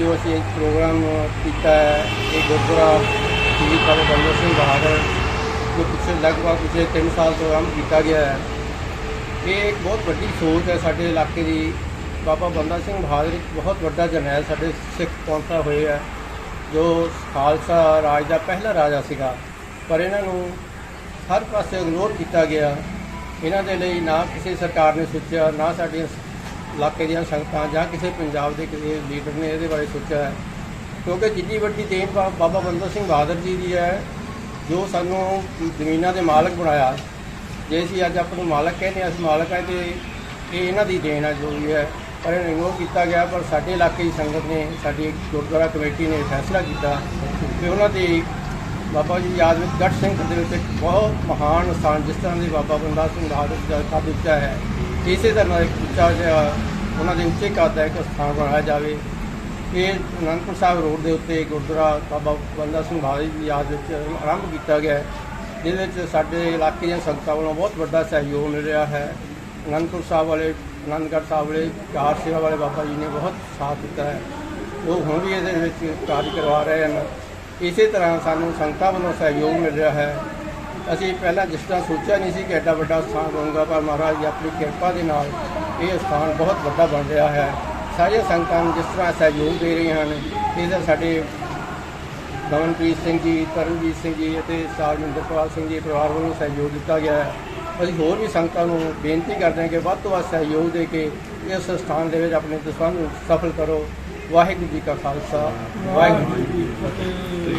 ਜੋ ਅਸੀਂ ਇਹ ਪ੍ਰੋਗਰਾਮ ਕੀਤਾ ਹੈ, ਇਹ ਗੁਰਦੁਆਰਾ ਸ੍ਰੀ ਬਾਬਾ ਬੰਦਾ ਸਿੰਘ ਬਹਾਦਰ ਜੋ ਪਿਛਲੇ ਲਗਭਗ ਪਿਛਲੇ 3 ਸਾਲ ਤੋਂ ਆਰੰਭ ਕੀਤਾ ਗਿਆ ਹੈ। ਇਹ ਇੱਕ ਬਹੁਤ ਵੱਡੀ ਸੋਚ ਹੈ ਸਾਡੇ ਇਲਾਕੇ ਦੀ। ਬਾਬਾ ਬੰਦਾ ਸਿੰਘ ਬਹਾਦਰ ਇੱਕ ਬਹੁਤ ਵੱਡਾ ਜਰਨੈਲ ਸਾਡੇ ਸਿੱਖ ਕੌਂਸਲ ਹੋਏ ਹੈ, ਜੋ ਖਾਲਸਾ ਰਾਜ ਦਾ ਪਹਿਲਾ ਰਾਜਾ ਸੀਗਾ। ਪਰ ਇਹਨਾਂ ਨੂੰ ਹਰ ਪਾਸੇ ਇਗਨੋਰ ਕੀਤਾ ਗਿਆ। ਇਹਨਾਂ ਦੇ ਲਈ ਨਾ ਕਿਸੇ ਸਰਕਾਰ ਨੇ ਸੋਚਿਆ, ਨਾ ਸਾਡੀਆਂ ਇਲਾਕੇ ਦੀਆਂ ਸੰਗਤਾਂ ਜਾਂ ਕਿਸੇ ਪੰਜਾਬ ਦੇ ਕਿਸੇ ਲੀਡਰ ਨੇ ਇਹਦੇ ਬਾਰੇ ਸੋਚਿਆ ਹੈ। ਕਿਉਂਕਿ ਜਿੰਨੀ ਵੱਡੀ ਦੇਣ ਬਾ- ਬਾਬਾ ਬੰਦਾ ਸਿੰਘ ਬਹਾਦਰ ਜੀ ਦੀ ਹੈ, ਜੋ ਸਾਨੂੰ ਜ਼ਮੀਨਾਂ ਦੇ ਮਾਲਕ ਬਣਾਇਆ, ਜੇ ਅਸੀਂ ਅੱਜ ਆਪ ਨੂੰ ਮਾਲਕ ਕਹਿੰਦੇ ਹਾਂ, ਅਸੀਂ ਮਾਲਕ ਹੈ ਤੇ ਇਹ ਇਹਨਾਂ ਦੀ ਦੇਣ ਹੈ ਜੋ ਵੀ ਹੈ। ਪਰ ਇਹਨੂੰ ਇਗਨੋਰ ਕੀਤਾ ਗਿਆ, ਪਰ ਸਾਡੇ ਇਲਾਕੇ ਦੀ ਸੰਗਤ ਨੇ, ਸਾਡੀ ਗੁਰਦੁਆਰਾ ਕਮੇਟੀ ਨੇ ਫੈਸਲਾ ਕੀਤਾ ਕਿ ਉਹਨਾਂ ਦੀ ਬਾਬਾ ਜੀ ਦੀ ਯਾਦ ਵਿੱਚ ਗੱਠ ਸਿੰਘ ਦੇ ਵਿੱਚ ਬਹੁਤ ਮਹਾਨ ਸਥਾਨ ਜਿਸ ਤਰ੍ਹਾਂ ਦੇ ਬਾਬਾ ਬੰਦਾ ਸਿੰਘ ਬਹਾਦਰ ਜੀ ਦਾ ਕੱਦ ਹੈ। ਇਸੇ ਤਰ੍ਹਾਂ ਦਾ ਇੱਕ ਉੱਚਾ ਜਿਹਾ ਉਹਨਾਂ ਦੇ ਉੱਚੇ ਕੱਦ ਦਾ ਇੱਕ ਸਥਾਨ ਬਣਾਇਆ ਜਾਵੇ। ਇਹ ਅਨੰਦਪੁਰ ਸਾਹਿਬ ਰੋਡ ਦੇ ਉੱਤੇ ਗੁਰਦੁਆਰਾ ਬਾਬਾ ਬੰਦਾ ਸਿੰਘ ਬਹਾਦਰ ਦੀ ਯਾਦ ਵਿੱਚ ਆਰੰਭ ਕੀਤਾ ਗਿਆ ਹੈ, ਜਿਹਦੇ ਵਿੱਚ ਸਾਡੇ ਇਲਾਕੇ ਦੀਆਂ ਸੰਗਤਾਂ ਵੱਲੋਂ ਬਹੁਤ ਵੱਡਾ ਸਹਿਯੋਗ ਮਿਲ ਰਿਹਾ ਹੈ। ਅਨੰਦਪੁਰ ਸਾਹਿਬ ਵਾਲੇ ਆਨੰਦਗੜ੍ਹ ਸਾਹਿਬ ਵਾਲੇ ਕਾਰ ਸੇਵਾ ਵਾਲੇ ਬਾਬਾ ਜੀ ਨੇ ਬਹੁਤ ਸਾਥ ਦਿੱਤਾ ਹੈ। ਉਹ ਹੁਣ ਵੀ ਇਹਦੇ ਵਿੱਚ ਕਾਰਜ ਕਰਵਾ ਰਹੇ ਹਨ। ਇਸੇ ਤਰ੍ਹਾਂ ਸਾਨੂੰ ਸੰਗਤਾਂ ਵੱਲੋਂ ਸਹਿਯੋਗ ਮਿਲ ਰਿਹਾ ਹੈ। ਅਸੀਂ ਪਹਿਲਾਂ ਜਿਸ ਤਰ੍ਹਾਂ ਸੋਚਿਆ ਨਹੀਂ ਸੀ ਕਿ ਐਡਾ ਵੱਡਾ ਸਥਾਨ ਬਣੂਗਾ, ਪਰ ਮਹਾਰਾਜ ਦੀ ਆਪਣੀ ਕਿਰਪਾ ਦੇ ਨਾਲ ਇਹ ਸਥਾਨ ਬਹੁਤ ਵੱਡਾ ਬਣ ਰਿਹਾ ਹੈ। ਸਾਰੀਆਂ ਸੰਗਤਾਂ ਨੂੰ ਜਿਸ ਤਰ੍ਹਾਂ ਸਹਿਯੋਗ ਦੇ ਰਹੀਆਂ ਹਨ ਇਹਦਾ ਸਾਡੇ ਦਮਨਪ੍ਰੀਤ ਸਿੰਘ ਜੀ, ਤਰਨਜੀਤ ਸਿੰਘ ਜੀ ਅਤੇ ਸਾਰਮਿੰਦਰਪਾਲ ਸਿੰਘ ਜੀ ਪਰਿਵਾਰ ਵੱਲੋਂ ਸਹਿਯੋਗ ਦਿੱਤਾ ਗਿਆ ਹੈ। ਅਸੀਂ ਹੋਰ ਵੀ ਸੰਗਤਾਂ ਨੂੰ ਬੇਨਤੀ ਕਰਦੇ ਹਾਂ ਕਿ ਵੱਧ ਤੋਂ ਵੱਧ ਸਹਿਯੋਗ ਦੇ ਕੇ ਇਸ ਸਥਾਨ ਦੇ ਵਿੱਚ ਆਪਣੇ ਦਸਵੰਧ ਨੂੰ ਸਫਲ ਕਰੋ। ਵਾਹਿਗੁਰੂ ਜੀ ਕਾ ਖਾਲਸਾ, ਵਾਹਿਗੁਰੂ ਜੀ ਕੀ ਫਤਿਹ।